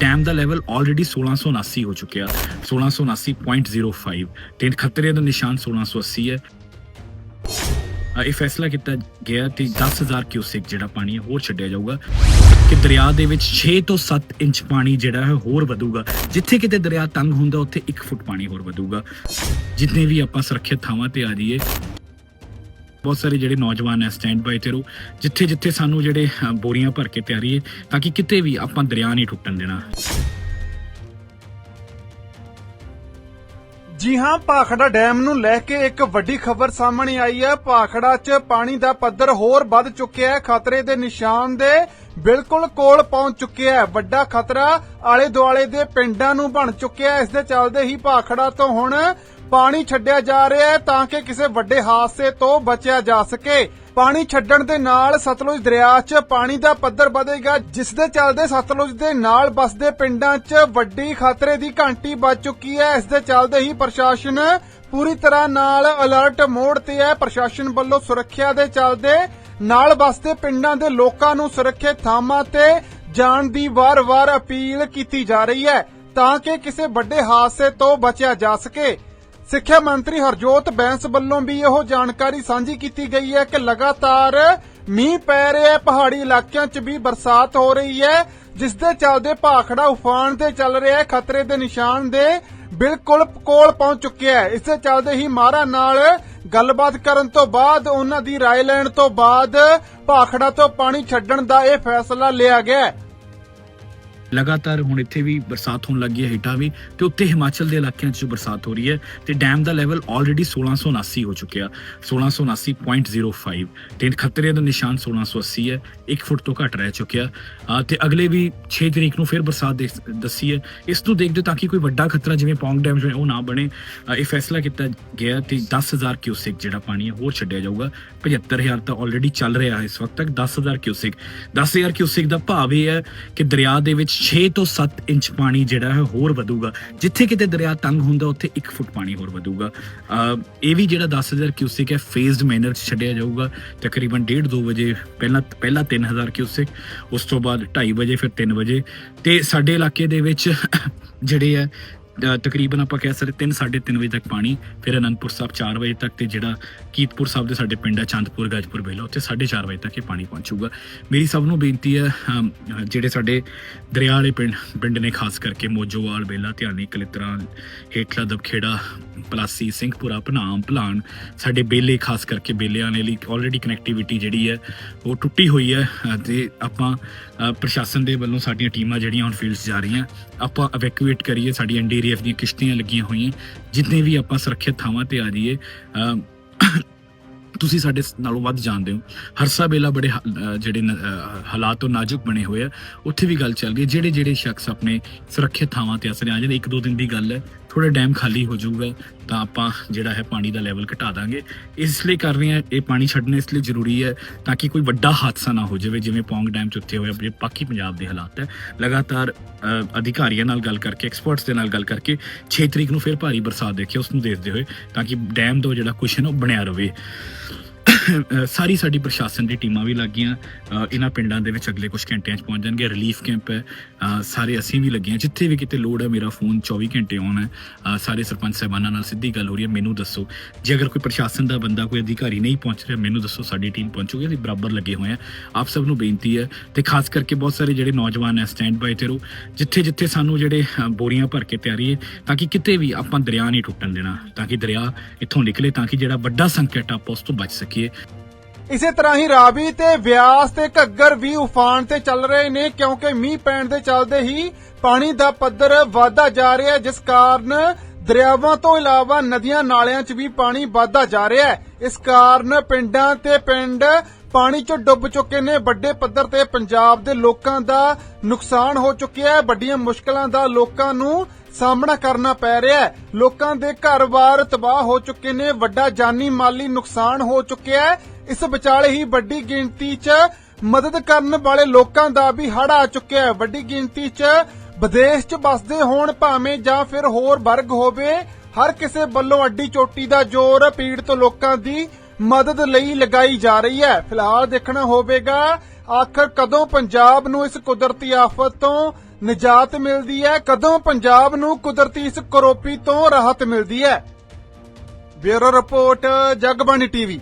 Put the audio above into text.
Dam ਦਾ level already 1679 ਹੋ ਚੁੱਕਿਆ। 1679.05 ਤੇ ਖਤਰੇ ਦਾ ਨਿਸ਼ਾਨ 1680 ਹੈ। ਇਹ ਫੈਸਲਾ ਕੀਤਾ ਗਿਆ ਕਿ 10000 ਕਿਊਸਿਕ ਜਿਹੜਾ ਪਾਣੀ ਹੈ, ਹੋਰ ਛੱਡਿਆ ਜਾਊਗਾ। ਕਿ ਦਰਿਆ ਦੇ ਵਿੱਚ 6 ਤੋਂ 7 ਇੰਚ ਪਾਣੀ ਜਿਹੜਾ ਹੈ, ਹੋਰ ਵਧੂਗਾ। ਜਿੱਥੇ ਕਿਤੇ ਦਰਿਆ ਤੰਗ ਹੁੰਦਾ, ਉੱਥੇ 1 ਫੁੱਟ ਪਾਣੀ ਹੋਰ ਵਧੂਗਾ। ਜਿੰਨੇ ਵੀ ਆਪਾਂ ਸੁਰੱਖਿਅਤ ਥਾਵਾਂ ਤੇ ਆ ਜਾਈਏ ਬਹੁਤ ਸਾਰੇ ਜਿਹੜੇ ਨੌਜਵਾਨ ਐ ਸਟੈਂਡ ਬਾਈ ਤੇ ਰੋ ਜਿੱਥੇ ਜਿੱਥੇ ਸਾਨੂੰ ਜਿਹੜੇ ਬੋਰੀਆਂ ਭਰ ਕੇ ਤਿਆਰੀ ਹੈ ਤਾਂ ਕਿ ਕਿਤੇ ਵੀ ਆਪਾਂ ਦਰਿਆ ਨਹੀਂ ਟੁੱਟਣ ਦੇਣਾ। ਜੀ ਹਾਂ ਭਾਖੜਾ ਡੈਮ ਨੂੰ ਲੈ ਕੇ ਇੱਕ ਵੱਡੀ ਖਬਰ ਸਾਹਮਣੇ ਆਈ ਹੈ। ਭਾਖੜਾ 'ਚ ਪਾਣੀ ਦਾ ਪੱਧਰ ਹੋਰ ਵੱਧ ਚੁੱਕਿਆ ਹੈ। ਖਤਰੇ ਦੇ ਨਿਸ਼ਾਨ ਦੇ ਬਿਲਕੁਲ ਕੋਲ ਪਹੁੰਚ ਚੁੱਕਿਆ ਹੈ। ਵੱਡਾ ਖਤਰਾ ਆਲੇ ਦੁਆਲੇ ਦੇ ਪਿੰਡਾਂ ਨੂੰ ਬਣ ਚੁੱਕਿਆ ਹੈ। ਇਸ ਦੇ ਚੱਲਦੇ ਹੀ ਭਾਖੜਾ ਤੋਂ ਹੁਣ ਪਾਣੀ ਛੱਡਿਆ ਜਾ ਰਿਹਾ ਹੈ ਤਾਂ ਕਿ ਕਿਸੇ ਵੱਡੇ ਹਾਦਸੇ ਤੋਂ ਬਚਿਆ ਜਾ ਸਕੇ। ਪਾਣੀ ਛੱਡਣ ਦੇ ਨਾਲ ਸਤਲੁਜ ਦਰਿਆ 'ਚ ਪਾਣੀ ਦਾ ਪੱਧਰ ਵਧੇਗਾ, ਜਿਸ ਦੇ ਚੱਲਦੇ ਸਤਲੁਜ ਦੇ ਨਾਲ ਬਸਦੇ ਪਿੰਡਾਂ 'ਚ ਵੱਡੀ ਖਤਰੇ ਦੀ ਘੰਟੀ ਵੱਜ ਚੁੱਕੀ ਹੈ। ਇਸ ਦੇ ਚੱਲਦੇ ਹੀ ਪ੍ਰਸ਼ਾਸਨ ਪੂਰੀ ਤਰ੍ਹਾਂ ਨਾਲ ਅਲਰਟ ਮੋਡ ਤੇ ਹੈ। ਪ੍ਰਸ਼ਾਸਨ ਵੱਲੋਂ ਸੁਰੱਖਿਆ ਦੇ ਚੱਲਦੇ ਨਾਲ ਬਸਦੇ ਪਿੰਡਾਂ ਦੇ ਲੋਕਾਂ ਨੂੰ ਸੁਰੱਖਿਅਤ ਥਾਵਾਂ ਤੇ ਜਾਣ ਦੀ ਵਾਰ-ਵਾਰ ਅਪੀਲ ਕੀਤੀ ਜਾ ਰਹੀ ਹੈ ਤਾਂ ਕਿ ਕਿਸੇ ਵੱਡੇ ਹਾਦਸੇ ਤੋਂ ਬਚਿਆ ਜਾ ਸਕੇ। ਸਿੱਖਿਆ ਮੰਤਰੀ ਹਰਜੋਤ ਬੈਂਸ ਵੱਲੋਂ ਵੀ ਇਹੋ ਜਾਣਕਾਰੀ ਸਾਂਝੀ ਕੀਤੀ ਗਈ ਹੈ ਕਿ ਲਗਾਤਾਰ ਮੀਂਹ ਪੈ ਰਿਹਾ ਹੈ ਪਹਾੜੀ ਇਲਾਕਿਆਂ 'ਚ ਵੀ ਬਰਸਾਤ ਹੋ ਰਹੀ ਹੈ ਜਿਸ ਦੇ ਚੱਲਦੇ ਭਾਖੜਾ ਉਫਾਨ ਤੇ ਚੱਲ ਰਿਹਾ ਹੈ ਖਤਰੇ ਦੇ ਨਿਸ਼ਾਨ ਦੇ ਬਿਲਕੁਲ ਕੋਲ ਪਹੁੰਚ ਚੁੱਕਿਆ ਹੈ ਇਸ ਦੇ ਚੱਲਦੇ ਹੀ ਮਾਰਾ ਨਾਲ ਗੱਲਬਾਤ ਕਰਨ ਤੋਂ ਬਾਅਦ ਉਹਨਾਂ ਦੀ رائے ਲੈਣ ਤੋਂ ਬਾਅਦ ਭਾਖੜਾ ਤੋਂ ਪਾਣੀ ਛੱਡਣ ਦਾ ਇਹ ਫੈਸਲਾ ਲਿਆ ਗਿਆ ਹੈ ਲਗਾਤਾਰ ਹੁਣ ਇੱਥੇ ਵੀ ਬਰਸਾਤ ਹੋਣ ਲੱਗੀ ਹੈ ਹੇਠਾਂ ਵੀ ਤੇ ਉੱਤੇ ਹਿਮਾਚਲ ਦੇ ਇਲਾਕਿਆਂ 'ਚ ਬਰਸਾਤ ਹੋ ਰਹੀ ਹੈ ਤੇ ਡੈਮ ਦਾ ਲੈਵਲ ਆਲਰੇਡੀ 1679 ਹੋ ਚੁੱਕਿਆ 1679.05 ਤੇ ਖਤਰੇ ਦਾ ਨਿਸ਼ਾਨ 1680 ਹੈ 1 ਫੁੱਟ ਤੋਂ ਘੱਟ ਰਹਿ ਚੁੱਕਿਆ। ਅ, ਤੇ ਅਗਲੇ ਵੀ 6 ਤਰੀਕ ਨੂੰ ਫਿਰ ਬਰਸਾਤ ਦੇ- ਦੱਸੀ ਹੈ ਇਸ ਨੂੰ ਦੇਖਦੇ ਤਾਂ ਕਿ ਕੋਈ ਵੱਡਾ ਖਤਰਾ ਜਿਵੇਂ ਪੌਂਗ ਡੈਮ ਜਿਵੇਂ ਉਹ ਨਾ ਬਣੇ। ਇਹ ਫੈਸਲਾ ਕੀਤਾ ਗਿਆ ਕਿ 10000 ਕਿਊਸਿਕ ਜਿਹੜਾ ਪਾਣੀ ਹੈ ਹੋਰ ਛੱਡਿਆ ਜਾਊਗਾ। 75000 ਤਾਂ ਆਲਰੇਡੀ ਚੱਲ ਰਿਹਾ ਹੈ ਇਸ ਵਕਤ ਤੱਕ 10000 ਕਿਊਸਿਕ 10000 ਕਿਊਸਿਕ ਦਾ ਭਾਵ ਇਹ ਹੈ ਕਿ ਦਰਿਆ ਦੇ ਵਿੱਚ 6 ਤੋਂ 7 ਇੰਚ ਪਾਣੀ ਜਿਹੜਾ ਹੈ ਹੋਰ ਵਧੂਗਾ। ਜਿੱਥੇ ਕਿਤੇ ਦਰਿਆ ਤੰਗ ਹੁੰਦਾ, ਉੱਥੇ 1 ਫੁੱਟ ਪਾਣੀ ਹੋਰ ਵਧੂਗਾ। ਇਹ ਵੀ ਜਿਹੜਾ 10000 ਕਿਊਸਿਕ ਹੈ ਫੇਜ਼ਡ ਮੈਨਰ 'ਚ ਛੱਡਿਆ ਜਾਊਗਾ। ਤਕਰੀਬਨ 1.5 2 ਵਜੇ ਪਹਿਲਾਂ ਪਹਿਲਾਂ 3000 ਕਿਊਸਿਕ ਉਸ ਤੋਂ ਬਾਅਦ 2:30 ਵਜੇ, ਫਿਰ 3 ਵਜੇ। ਤੇ ਸਾਡੇ ਇਲਾਕੇ ਦੇ ਵਿੱਚ ਜਿਹੜੇ ਹੈ ਤਕਰੀਬਨ ਆਪਾਂ ਕਹਿ ਸਕਦੇ 3 3:30 ਵਜੇ ਤੱਕ ਪਾਣੀ ਫਿਰ ਅਨੰਦਪੁਰ ਸਾਹਿਬ 4 ਵਜੇ ਤੱਕ ਤੇ ਜਿਹੜਾ ਕੀਤਪੁਰ ਸਾਹਿਬ ਦੇ ਸਾਡੇ ਪਿੰਡ ਆ ਚੰਦਪੁਰ ਗਜਪੁਰ ਬੇਲਾ ਉੱਥੇ 4:30 ਵਜੇ ਤੱਕ ਇਹ ਪਾਣੀ ਪਹੁੰਚੂਗਾ। ਮੇਰੀ ਸਭ ਨੂੰ ਬੇਨਤੀ ਹੈ ਜਿਹੜੇ ਸਾਡੇ ਦਰਿਆ ਵਾਲੇ ਪਿੰਡ ਪਿੰਡ ਨੇ ਖਾਸ ਕਰਕੇ ਮੋਜੋਵਾਲ ਬੇਲਾ ਧਿਆਨੀ ਕਲਿਤਰਾ ਹੇਠਲਾ ਦਬਖੇੜਾ ਪਲਾਸੀ ਸਿੰਘਪੁਰਾ ਭਨਾਮ ਭਲਾਨ ਸਾਡੇ ਬੇਲੇ ਖਾਸ ਕਰਕੇ ਬੇਲਿਆਂ ਦੇ ਲਈ ਆਲਰੇਡੀ ਕਨੈਕਟੀਵਿਟੀ ਜਿਹੜੀ ਹੈ ਉਹ ਟੁੱਟੀ ਹੋਈ ਹੈ ਅ, ਤੇ ਆਪਾਂ ਪ੍ਰਸ਼ਾਸਨ ਦੇ ਵੱਲੋਂ ਸਾਡੀਆਂ ਟੀਮਾਂ ਜਿਹੜੀਆਂ ਹੁਣ ਫੀਲਡਸ ਜਾ ਰਹੀਆਂ ਆਪਾਂ ਇਵੈਕੂਏਟ ਕਰੀਏ ਸਾਡੀ ਐਨਡੀਆਰਐਫ ਦੀਆਂ ਕਿਸ਼ਤੀਆਂ ਲੱਗੀਆਂ ਹੋਈਆਂ। ਜਿੰਨੇ ਵੀ ਆਪਾਂ ਸੁਰੱਖਿਅਤ ਥਾਵਾਂ ਤੇ ਆ ਜਾਈਏ ਅ, ਤੁਸੀਂ ਸਾਡੇ ਨਾਲੋਂ ਵੱਧ ਜਾਣਦੇ ਹੋ। ਹਰਸਾ ਬੇਲਾ ਬੜੇ ਜਿਹੜੇ ਹਾਲਾਤ ਤੋਂ ਨਾਜ਼ੁਕ ਬਣੇ ਹੋਏ ਆ। ਉੱਥੇ ਵੀ ਗੱਲ ਚੱਲ ਰਹੀ ਹੈ ਜਿਹੜੇ ਜਿਹੜੇ ਸ਼ਖਸ ਆਪਣੇ ਸੁਰੱਖਿਅਤ ਥਾਵਾਂ ਤੇ ਅਸਰ ਆ ਜਾਂਦੇ ਇੱਕ ਦੋ ਦਿਨ ਦੀ ਗੱਲ ਹੈ ਥੋੜਾ ਡੈਮ ਖਾਲੀ ਹੋ ਜਾਊਗਾ, ਤਾਂ ਆਪਾਂ ਜਿਹੜਾ ਹੈ ਪਾਣੀ ਦਾ ਲੈਵਲ ਘਟਾ ਦਾਂਗੇ। ਇਸ ਲਈ ਕਰ ਰਹੇ ਹਾਂ, ਇਹ ਪਾਣੀ ਛੱਡਣਾ ਇਸ ਲਈ ਜ਼ਰੂਰੀ ਹੈ ਤਾਂ ਕਿ ਕੋਈ ਵੱਡਾ ਹਾਦਸਾ ਨਾ ਹੋ ਜਾਵੇ, ਜਿਵੇਂ ਪੌਂਗ ਡੈਮ ਚ ਉੱਥੇ ਹੋਇਆ ਜਿਹੜੇ ਬਾਕੀ ਪੰਜਾਬ ਦੇ ਹਾਲਾਤ ਹੈ। ਲਗਾਤਾਰ ਅਧਿਕਾਰੀਆਂ ਨਾਲ ਗੱਲ ਕਰਕੇ ਐਕਸਪਰਟਸ ਦੇ ਨਾਲ ਗੱਲ ਕਰਕੇ 6 ਤਰੀਕ ਨੂੰ ਫਿਰ ਭਾਰੀ ਬਰਸਾਤ ਦੇਖਿਓ ਉਸ ਨੂੰ ਦੇਖਦੇ ਹੋਏ, ਤਾਂ ਕਿ ਡੈਮ ਦਾ ਜਿਹੜਾ ਕੁਸ਼ਨ ਉਹ ਬਣਿਆ ਰਵੇ ਸਾਰੀ ਸਾਡੀ ਪ੍ਰਸ਼ਾਸਨ ਦੀ ਟੀਮਾਂ ਵੀ ਲੱਗੀਆਂ। ਅ, ਇਹਨਾਂ ਪਿੰਡਾਂ ਦੇ ਵਿੱਚ ਅਗਲੇ ਕੁਝ ਘੰਟਿਆਂ 'ਚ ਪਹੁੰਚ ਜਾਣਗੇ ਰਿਲੀਫ ਕੈਂਪ ਹੈ ਸਾਰੇ ਅਸੀਂ ਵੀ ਲੱਗੇ ਹਾਂ ਜਿੱਥੇ ਵੀ ਕਿਤੇ ਲੋੜ ਹੈ ਮੇਰਾ ਫੋਨ 24 ਘੰਟੇ ਔਨ ਹੈ। ਸਾਰੇ ਸਰਪੰਚ ਸਾਹਿਬਾਨਾਂ ਨਾਲ ਸਿੱਧੀ ਗੱਲ ਹੋ ਰਹੀ ਹੈ। ਮੈਨੂੰ ਦੱਸੋ ਜੇ ਅਗਰ ਕੋਈ ਪ੍ਰਸ਼ਾਸਨ ਦਾ ਬੰਦਾ ਕੋਈ ਅਧਿਕਾਰੀ ਨਹੀਂ ਪਹੁੰਚ ਰਿਹਾ ਮੈਨੂੰ ਦੱਸੋ ਸਾਡੀ ਟੀਮ ਪਹੁੰਚੂਗੀ ਅਸੀਂ ਬਰਾਬਰ ਲੱਗੇ ਹੋਏ ਹਾਂ? ਆਪ ਸਭ ਨੂੰ ਬੇਨਤੀ ਹੈ ਤੇ ਖਾਸ ਕਰਕੇ ਬਹੁਤ ਸਾਰੇ ਜਿਹੜੇ ਨੌਜਵਾਨ ਹੈ ਸਟੈਂਡ ਬਾਈ ਤੇ ਰੋ ਜਿੱਥੇ ਜਿੱਥੇ ਸਾਨੂੰ ਜਿਹੜੇ ਬੋਰੀਆਂ ਭਰ ਕੇ ਤਿਆਰੀ ਹੈ ਤਾਂ ਕਿ ਕਿਤੇ ਵੀ ਆਪਾਂ ਦਰਿਆ ਨਹੀਂ ਟੁੱਟਣ ਦੇਣਾ। ਤਾਂ ਕਿ ਦਰਿਆ ਇੱਥੋਂ ਨਿਕਲੇ ਤਾਂ ਕਿ ਜਿਹੜਾ ਵੱਡਾ ਸੰਕਟ ਆਪਾਂ ਉਸ ਤੋਂ ਬਚ ਸਕੀਏ। ਇਸੇ ਤਰ੍ਹਾਂ ਹੀ ਰਾਵੀ ਤੇ ਵਿਆਸ ਤੇ ਘੱਗਰ ਵੀ ਉਫਾਨ ਤੇ ਚੱਲ ਰਹੇ ਨੇ, ਕਿਉਂਕਿ ਮੀਂਹ ਪੈਣ ਦੇ ਚੱਲਦੇ ਹੀ ਪਾਣੀ ਦਾ ਪੱਧਰ ਵਧਦਾ ਜਾ ਰਿਹਾ ਹੈ, ਜਿਸ ਕਾਰਨ ਦਰਿਆਵਾਂ ਤੋਂ ਇਲਾਵਾ ਨਦੀਆਂ ਨਾਲਿਆਂ 'ਚ ਵੀ ਪਾਣੀ ਵਧਦਾ ਜਾ ਰਿਹਾ ਹੈ। ਇਸ ਕਾਰਨ ਪਿੰਡਾਂ ਤੇ ਪਿੰਡ ਪਾਣੀ 'ਚ ਡੁੱਬ ਚੁੱਕੇ ਨੇ, ਵੱਡੇ ਪੱਧਰ ਤੇ ਪੰਜਾਬ ਦੇ ਲੋਕਾਂ ਦਾ ਨੁਕਸਾਨ ਹੋ ਚੁੱਕਿਆ ਹੈ, ਵੱਡੀਆਂ ਮੁਸ਼ਕਲਾਂ ਦਾ ਲੋਕਾਂ ਨੂੰ ਸਾਹਮਣਾ ਕਰਨਾ ਪੈ ਰਿਹਾ ਹੈ। ਲੋਕਾਂ ਦੇ ਘਰ-ਬਾਰ ਤਬਾਹ ਹੋ ਚੁੱਕੇ ਨੇ, ਵੱਡਾ ਜਾਨੀ ਮਾਲੀ ਨੁਕਸਾਨ ਹੋ ਚੁੱਕਿਆ ਹੈ। ਇਸ ਵਿਚਾਲੇ ਹੀ ਵੱਡੀ ਗਿਣਤੀ 'ਚ ਮਦਦ ਕਰਨ ਵਾਲੇ ਲੋਕਾਂ ਦਾ ਵੀ ਹੜ ਆ ਚੁੱਕਿਆ ਹੈ। ਵੱਡੀ ਗਿਣਤੀ 'ਚ ਵਿਦੇਸ਼ 'ਚ ਬਸਦੇ ਹੋਣ ਭਾਵੇਂ ਜਾਂ ਫਿਰ ਹੋਰ ਵਰਗ ਹੋਵੇ, ਹਰ ਕਿਸੇ ਵੱਲੋਂ ਅੱਡੀ ਚੋਟੀ ਦਾ ਜ਼ੋਰ ਪੀੜਤ ਲੋਕਾਂ ਦੀ ਮਦਦ ਲਈ ਲਗਾਈ ਜਾ ਰਹੀ ਹੈ। ਫਿਲਹਾਲ ਦੇਖਣਾ ਹੋਵੇਗਾ, ਆਖਰ ਕਦੋਂ ਪੰਜਾਬ ਨੂੰ ਇਸ ਕੁਦਰਤੀ ਆਫਤ ਤੋਂ ਨਿਜਾਤ ਮਿਲਦੀ ਹੈ, ਕਦੋਂ ਪੰਜਾਬ ਨੂੰ ਕੁਦਰਤੀ ਇਸ ਕਰੋਪੀ ਤੋਂ ਰਾਹਤ ਮਿਲਦੀ ਹੈ? Bureau report, Jagbani TV.